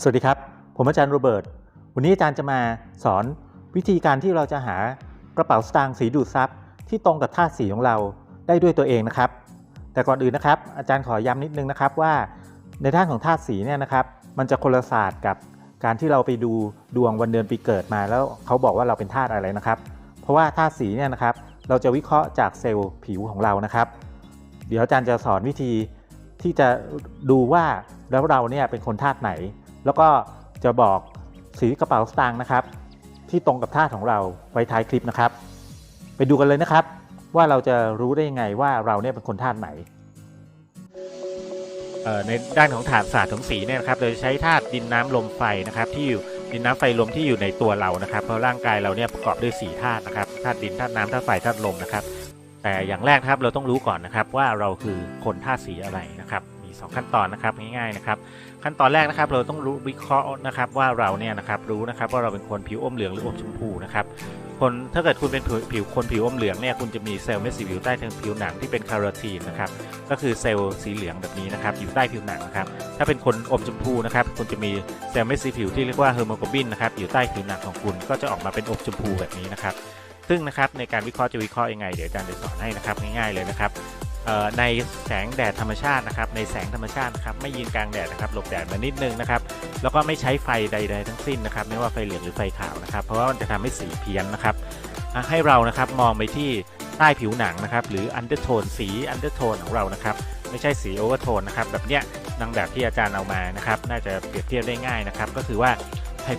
สวัสดีครับ ผมอาจารย์โรเบิร์ต วันนี้อาจารย์จะมาสอนวิธีการที่เราจะหากระเป๋าสตางค์สีดูดซับที่ตรงกับธาตุสีของเราได้ด้วยตัวเองนะครับ แต่ก่อนอื่นนะครับ อาจารย์ขอย้ำนิดนึงนะครับว่าในด้านของธาตุสีเนี่ยนะครับ มันจะคนละศาสตร์กับการที่เราไปดูดวงวันเดือนปีเกิดมา แล้วเขาบอกว่าเราเป็นธาตุอะไรนะครับ เพราะว่าธาตุสีเนี่ยนะครับ เราจะวิเคราะห์จากเซลล์ผิวของเรานะครับ เดี๋ยวอาจารย์จะสอนวิธีที่จะดูว่าแล้วเราเนี่ยเป็นคนธาตุไหน แล้วก็จะบอกสีกระเป๋าสตางค์นะครับ ที่ตรงกับธาตุของเราไว้ท้ายคลิปนะครับ ไปดูกันเลยนะครับ ว่าเราจะรู้ได้ยังไงว่าเราเนี่ยเป็นคนธาตุไหนในด้านของฐานศาสตร์ของสีเนี่ยนะครับเราจะใช้ธาตุดินน้ำลมไฟนะครับที่อยู่ดินน้ำไฟลมที่อยู่ในตัวเรานะครับ เพราะร่างกายเราเนี่ยประกอบด้วยสีธาตุนะครับธาตุดินธาตุน้ำธาตุไฟธาตุลมนะครับ แต่อย่างแรกครับเราต้องรู้ก่อนนะครับว่าเราคือคนธาตุสีอะไรนะครับ 2 ขั้นตอนนะครับง่ายๆนะครับขั้นตอนแรกนะครับเราต้องรู้วิเคราะห์นะครับว่าเราเนี่ยนะครับรู้นะครับว่าเราเป็นคนผิวอมเหลืองหรืออมชมพูนะครับคนถ้าเกิดคุณเป็นผิวคนผิวอมเหลืองเนี่ยคุณจะมีเซลล์เม็ดสีผิวใต้ทางผิวหนังที่เป็นคาโรทีนนะครับก็คือเซลล์สีเหลืองแบบนี้นะครับอยู่ใต้ผิวหนังนะครับถ้าเป็นคนอมชมพูนะครับคุณจะมีเซลล์เม็ดสีผิวที่เรียกว่าเฮอร์โมโกลบินนะครับอยู่ใต้ผิวหนังของคุณก็จะออกมาเป็นอมชมพูแบบนี้นะครับซึ่งนะครับในการวิเคราะห์จะวิเคราะห์ยังไงเดี๋ยวอาจารย์จะสอนให้นะครับง่ายๆเลยนะครับ ในแสงแดดธรรมชาตินะครับ ในแสงธรรมชาตินะครับไม่ยืนกลางแดดนะครับหลบแดดมานิดนึงนะครับ แล้วก็ไม่ใช้ไฟใด ๆ ทั้งสิ้นนะครับ ไม่ว่าไฟเหลืองหรือไฟขาวนะครับ เพราะว่ามันจะทำให้สีเพี้ยนนะครับ ให้เรานะครับมองไปที่ใต้ผิวหนังนะครับ หรืออันเดอร์โทนสีอันเดอร์โทนของเรานะครับ ไม่ใช่สีโอเวอร์โทนนะครับ แบบเนี้ยนางแบบที่อาจารย์เอามานะครับ น่าจะเปรียบเทียบได้ง่ายนะครับ ก็คือว่า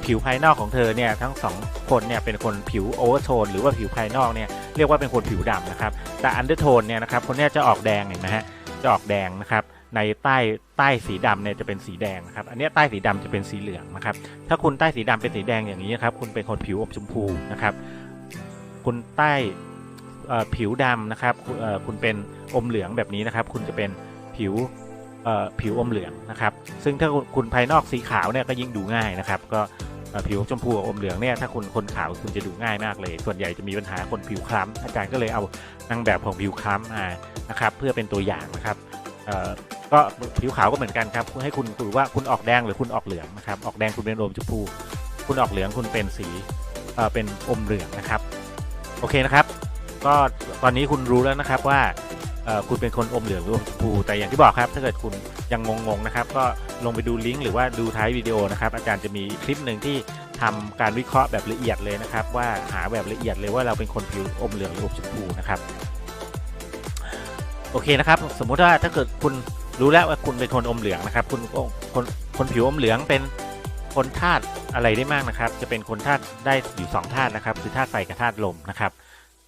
ผิวภายนอกของเธอเนี่ยทั้งสองคนเนี่ยเป็นคนผิวโอเวอร์โทนหรือว่าผิวภายนอกเนี่ยเรียกว่าเป็นคนผิวดำนะครับ แต่อันเดอร์โทนเนี่ยนะครับคนนี้จะออกแดงเห็นไหมฮะจะออกแดงนะครับในใต้ใต้สีดำเนี่ยจะเป็นสีแดงนะครับ อันนี้ใต้สีดำจะเป็นสีเหลืองนะครับ ถ้าคุณใต้สีดำเป็นสีแดงอย่างนี้นะครับ คุณเป็นคนผิวอมชมพูนะครับ คุณใต้ผิวดำนะครับคุณเป็นอมเหลืองแบบนี้นะครับ คุณจะเป็นผิว ผิวอมเหลืองนะครับ ซึ่งถ้าคุณภายนอกสีขาวเนี่ยก็ยิ่งดูง่ายนะครับ ก็ผิวชมพูอมเหลืองเนี่ยถ้าคุณคนขาวคุณจะดูง่ายมากเลย ส่วนใหญ่จะมีปัญหาคนผิวคล้ำอาจารย์ก็เลยเอานางแบบของผิวคล้ำมานะครับ เพื่อเป็นตัวอย่างนะครับก็ผิวขาวก็เหมือนกันครับให้คุณดูว่าคุณออกแดงหรือคุณออกเหลืองนะครับออกแดงคุณเป็นอมชมพู คุณออกเหลืองคุณเป็นสีเป็นอมเหลืองนะครับ โอเคนะครับ ก็ตอนนี้คุณรู้แล้วนะครับว่า คุณเป็นคนอมเหลืองหรืออมชมพูแต่อย่างที่บอกครับ ถ้าเกิดคุณยังงงๆนะครับ ก็ลงไปดูลิงก์หรือว่าดูท้ายวิดีโอนะครับ อาจารย์จะมีคลิปหนึ่งที่ทำการวิเคราะห์แบบละเอียดเลยนะครับ ว่าหาแบบละเอียดเลยว่าเราเป็นคนผิวอมเหลืองหรืออมชมพูนะครับโอเคนะครับ สมมุติว่าถ้าเกิดคุณรู้แล้วว่าคุณเป็นคนอมเหลืองนะครับ คุณคนคนผิวอมเหลืองเป็นคนธาตุอะไรได้มากนะครับ จะเป็นคนธาตุได้อยู่สองธาตุนะครับ คือธาตุไฟกับธาตุลมนะครับ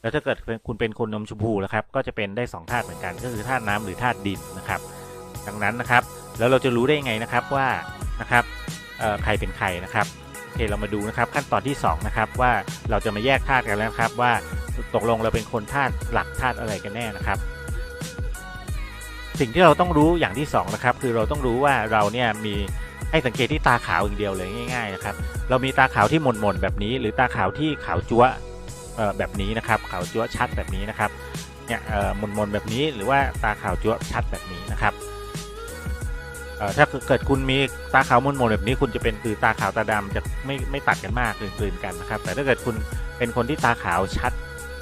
แล้วถ้าเกิดคุณเป็นคนนมชมพูนะครับ ก็จะเป็นได้สองธาตุเหมือนกัน ก็คือธาตุน้ำหรือธาตุดินนะครับ ดังนั้นนะครับ แล้วเราจะรู้ได้ยังไงนะครับว่านะครับใครเป็นใครนะครับโอเคเรามาดูนะครับขั้นตอนที่สองนะครับว่าเราจะมาแยกธาตุกันแล้วครับว่าตกลงเราเป็นคนธาตุหลักธาตุอะไรกันแน่นะครับ สิ่งที่เราต้องรู้อย่างที่สองนะครับคือเราต้องรู้ว่าเราเนี่ยมีให้สังเกตที่ตาขาวอย่างเดียวเลยง่าย ๆนะครับ เรามีตาขาวที่หม่นๆแบบนี้ หรือตาขาวที่ขาวจั๊วะ แบบนี้นะครับขาวจั๊วชัดแบบนี้นะครับเนี่ยเอ่อหม่นแบบนี้หรือว่าตาขาวจั๊วชัดแบบนี้นะครับเอ่อถ้าเกิดคุณมีตาขาวหม่นแบบนี้คุณจะเป็นคือตาขาวตาดำจะไม่ไม่ตัดกันมากกลืนๆกันนะครับ แต่ถ้าเกิดคุณเป็นคนที่ตาขาวชัด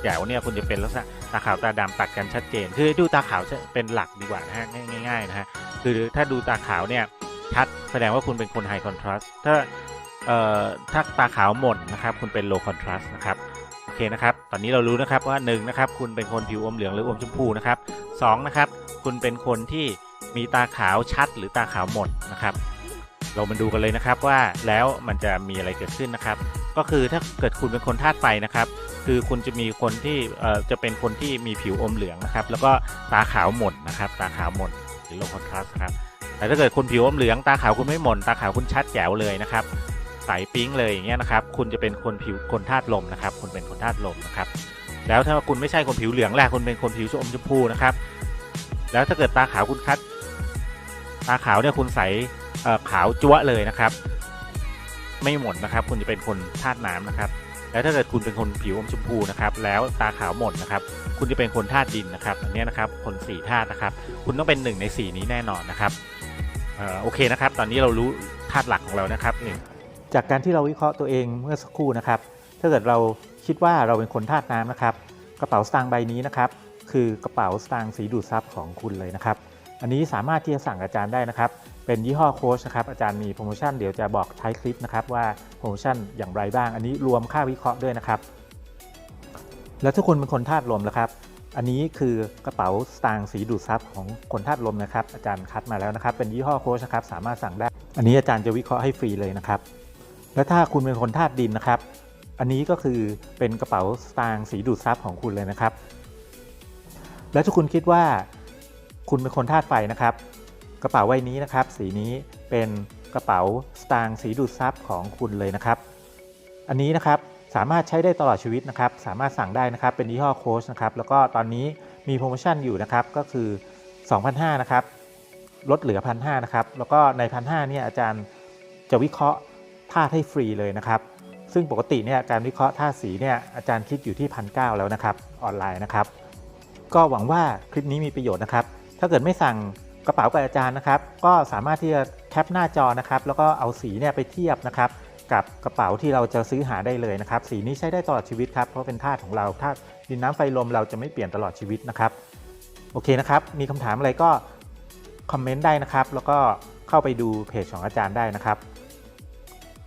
แจ๋วเนี่ยคุณจะเป็นลักษณะตาขาวตาดำตัดกันชัดเจน คือดูตาขาวเป็นหลักดีกว่านะฮะง่ายๆนะฮะคือถ้าดูตาขาวเนี่ยชัดแสดงว่าคุณเป็นคนไฮคอนทราสต์ถ้าเอ่อถ้าตาขาวหม่นนะครับ คุณเป็นโลคอนทราสต์นะครับ เคนะครับ ตอนนี้เรารู้นะครับว่า1นะครับคุณเป็นคนผิวอมเหลืองหรืออมชมพูนะครับ2นะครับ คุณเป็นคนที่มีตาขาวชัดหรือตาขาวหม่นะครับ เรามาดูกันเลยนะครับว่าแล้วมันจะมีอะไรเกิดขึ้นนะครับ ก็คือถ้าเกิดคุณเป็นคนธาตุไฟนะครับ คือคุณจะมีคนที่เอ่อจะเป็นคนที่มีผิวอมเหลืองนะครับ แล้วก็ตาขาวหม่นะครับ ตาขาวหม่นหรือโลคอนทราสครับแต่ถ้าเกิดคุณผิวอมเหลืองตาขาวคุณไม่หม่นตาขาวคุณชัดแจ๋วเลยนะครับ ใสปิ๊งเลยอย่างเงี้ยนะครับ คุณจะเป็นคนผิวคนธาตุลมนะครับคุณเป็นคนธาตุลมนะครับ แล้วถ้าคุณไม่ใช่คนผิวเหลืองแหละคุณเป็นคนผิวอมชมพูนะครับ แล้วถ้าเกิดตาขาวคุณคัด ตาขาวเนี่ยคุณใส่ขาวจั๊วเลยนะครับ ไม่หม่นะครับ คุณจะเป็นคนธาตุน้ำนะครับ แล้วถ้าเกิดคุณเป็นคนผิวอมชมพูนะครับ แล้วตาขาวหม่นะครับ คุณจะเป็นคนธาตุดินนะครับ อันเนี้ยนะครับ คนสี่ธาตุนะครับ คุณต้องเป็นหนึ่งในสี่นี้แน่นอนนะครับออโอเคนะครับ ตอนนี้เรารู้ธาตุหลักของเรานะครับหนี่ง จากการที่เราวิเคราะห์ตัวเองเมื่อสักครู่นะครับ ถ้าเกิดเราคิดว่าเราเป็นคนธาตุน้ำนะครับ กระเป๋าสตางค์ใบนี้นะครับ คือกระเป๋าสตางค์สีดูดซับของคุณเลยนะครับ อันนี้สามารถที่จะสั่งอาจารย์ได้นะครับ เป็นยี่ห้อโค้ชนะครับ อาจารย์มีโปรโมชั่นเดี๋ยวจะบอกท้ายคลิปนะครับว่าโปรโมชั่นอย่างไรบ้าง อันนี้รวมค่าวิเคราะห์ด้วยนะครับ แล้วถ้าคุณเป็นคนธาตุลมนะครับ อันนี้คือกระเป๋าสตางค์สีดูดซับของคนธาตุลมนะครับ อาจารย์คัดมาแล้วนะครับ เป็นยี่ห้อโค้ชนะครับ สามารถสั่งได้ อันนี้อาจารย์จะวิเคราะห์ให้ฟรีเลยนะครับ แล้วถ้าคุณเป็นคนธาตุดินนะครับ อันนี้ก็คือเป็นกระเป๋าสตางค์สีดูดซับของคุณเลยนะครับ แล้วถ้าคุณคิดว่าคุณเป็นคนธาตุไฟนะครับ กระเป๋าใบนี้นะครับ สีนี้เป็นกระเป๋าสตางค์สีดูดซับของคุณเลยนะครับ อันนี้นะครับสามารถใช้ได้ตลอดชีวิตนะครับ สามารถสั่งได้นะครับ เป็นยี่ห้อโค้ชนะครับ แล้วก็ตอนนี้มีโปรโมชั่นอยู่นะครับ ก็คือ2,500นะครับ ลดเหลือ 1,500นะครับ แล้วก็ใน 1,500เนี่ยอาจารย์จะวิเคราะห์ ธาตุให้ฟรีเลยนะครับ ซึ่งปกติเนี่ยการวิเคราะห์ธาตุสีเนี่ยอาจารย์คิดอยู่ที่1,900แล้วนะครับออนไลน์นะครับ ก็หวังว่าคลิปนี้มีประโยชน์นะครับ ถ้าเกิดไม่สั่งกระเป๋ากับอาจารย์นะครับ ก็สามารถที่จะแคปหน้าจอนะครับ แล้วก็เอาสีเนี่ยไปเทียบนะครับกับกระเป๋าที่เราจะซื้อหาได้เลยนะครับ สีนี้ใช้ได้ตลอดชีวิตครับเพราะเป็นธาตุของเราธาตุดินน้ำไฟลมเราจะไม่เปลี่ยนตลอดชีวิตนะครับ โอเคนะครับ มีคำถามอะไรก็คอมเมนต์ได้นะครับ แล้วก็เข้าไปดูเพจของอาจารย์ได้นะครับ